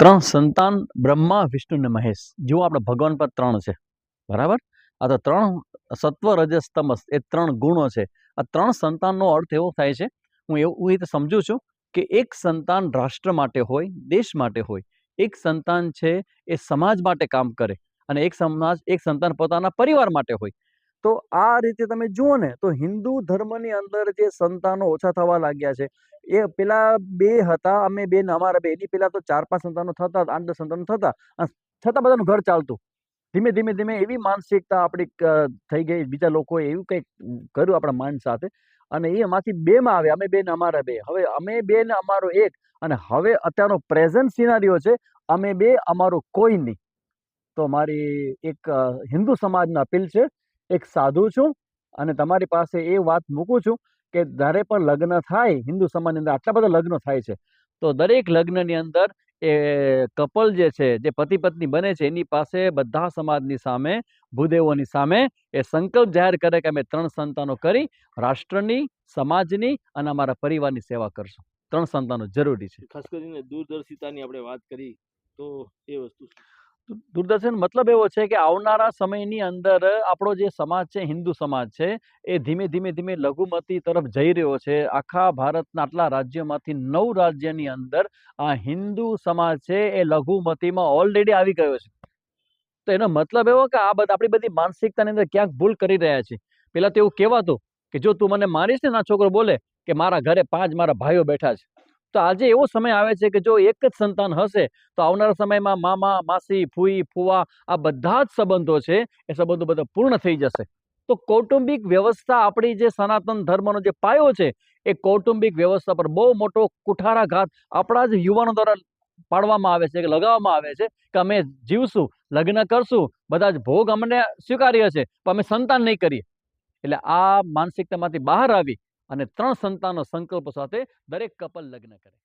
ત્રણ સંતાન, બ્રહ્મા, વિષ્ણુ ને મહેશ. જેવું આપણે ભગવાન પર ત્રણ છે. બરાબર? આ તો ત્રણ સત્વ, રજસ એ ત્રણ ગુણો છે. આ ત્રણ સંતાનનો અર્થ એવો થાય છે, હું એવું રીતે સમજુ છું કે એક સંતાન રાષ્ટ્ર માટે હોય, દેશ માટે હોય, એક સંતાન છે એ સમાજ માટે કામ કરે અને એક સમાજ, એક સંતાન પોતાના પરિવાર માટે હોય. તો આ રીતે તમે જુઓ ને, તો હિન્દુ ધર્મની અંદર જે સંતાનો ઓછા થવા લાગ્યા છે, એ પેલા બે હતા, અમે બે અમારા બે, એની પેલા તો ચાર, પાંચ સંતાનો થતા, આઠ સંતાનો થતા છતાં બધાનું ઘર ચાલતું. ધીમે ધીમે ધીમે એવી માનસિકતા આપણી થઈ ગઈ, બીજા લોકોએ એવું કંઈક કર્યું આપણા માઇન્ડ સાથે, અને એ એમાંથી બે માં આવે અમે બે ને અમારા બે. હવે અમે બે ને અમારો એક, અને હવે અત્યારનો પ્રેઝન્ટ સિનારીઓ છે, અમે બે, અમારો કોઈ નહીં. તો મારી એક હિન્દુ સમાજના અપીલ છે એક સાધુ છું અને તમારી પાસે એ વાત મૂકું છું કે જ્યારે પણ લગ્ન થાય, હિન્દુ સમાજની અંદર આટલા બધા લગ્નો થાય છે, તો દરેક લગ્નની અંદર એ કપલ જે છે, જે પતિ પત્ની બને છે, એની પાસે બધા સમાજની સામે, ભૂદેવોની સામે એ સંકલ્પ જાહેર કરે કે અમે ત્રણ સંતાનો કરી રાષ્ટ્રની, સમાજની અને અમારા પરિવારની સેવા કરશું. ત્રણ સંતાનો જરૂરી છે. ખાસ કરીને દૂરદર્શિતાની આપણે વાત કરી, તો એ વસ્તુ દૂરદર્શન મતલબ એવો છે કે આવનારા સમયની અંદર આપણો જે સમાજ છે, હિન્દુ સમાજ છે, એ ધીમે ધીમે ધીમે લઘુમતી તરફ જઈ રહ્યો છે. આખા ભારતના આટલા રાજ્યોમાંથી નવ રાજ્યની અંદર આ હિન્દુ સમાજ છે એ લઘુમતીમાં ઓલરેડી આવી ગયો છે. તો એનો મતલબ એવો કે આ બધા, આપણી બધી માનસિકતાની અંદર ક્યાંક ભૂલ કરી રહ્યા છે. પેલા તો એવું કહેવાતું કે જો તું મને મારીશ ને, ના છોકરો બોલે કે મારા ઘરે પાંચ મારા ભાઈઓ બેઠા છે. તો આજે એવો સમય આવે છે કે જો એક જ સંતાન હશે, તો આવનારા સમયમાં મામા, માસી ફૂઈ ફુવા આ બધા જ સંબંધો છે, એ સંબંધો બધા પૂર્ણ થઈ જશે. તો કૌટુંબિક વ્યવસ્થા આપણી જે સનાતન ધર્મનો જે પાયો છે, એ કૌટુંબિક વ્યવસ્થા પર બહુ મોટો કુઠારાઘાત આપણા જ યુવાનો દ્વારા પાડવામાં આવે છે કે લગાવવામાં આવે છે કે અમે જીવશું, લગ્ન કરશું, બધા જ ભોગ અમને સ્વીકાર્ય છે પણ અમે સંતાન નહીં કરીએ. એટલે આ માનસિકતામાંથી બહાર આવી અને ત્રણ સંતાનો સંકલ્પ સાથે દરેક કપલ લગ્ન કરે.